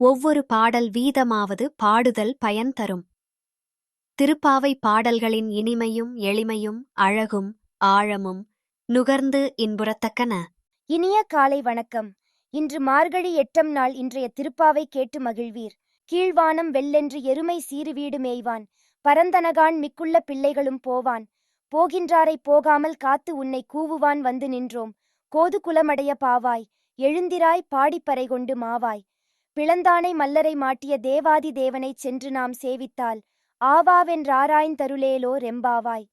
ஒவ்வொரு பாடல் வீதமாவது பாடுதல் பயன் தரும். திருப்பாவை பாடல்களின் இனிமையும் எளிமையும் அழகும் ஆழமும் நுகர்ந்து இன்புறத்தக்கன. இனிய காலை வணக்கம். இன்று மார்கழி எட்டம் நாள் இன்றைய திருப்பாவை கேட்டு மகிழ்வீர். கீழ்வானம் வெள்ளென்று எருமை சீறு வீடு மேய்வான். பரந்தனகான் மிக்குள்ள பிள்ளைகளும் போவான். போகின்றாரைப் போகாமல் காத்து உன்னை கூவுவான் வந்து நின்றோம். கோது குலமடைய பாவாய். எழுந்திராய் பாடிப்பறை கொண்டு மாவாய். பிளந்தானை மல்லரை மாட்டிய தேவாதி தேவனைச் சென்று நாம் சேவித்தால் ஆவாவென்றாராய்ந்தருளேலோ ரெம்பாவாய்.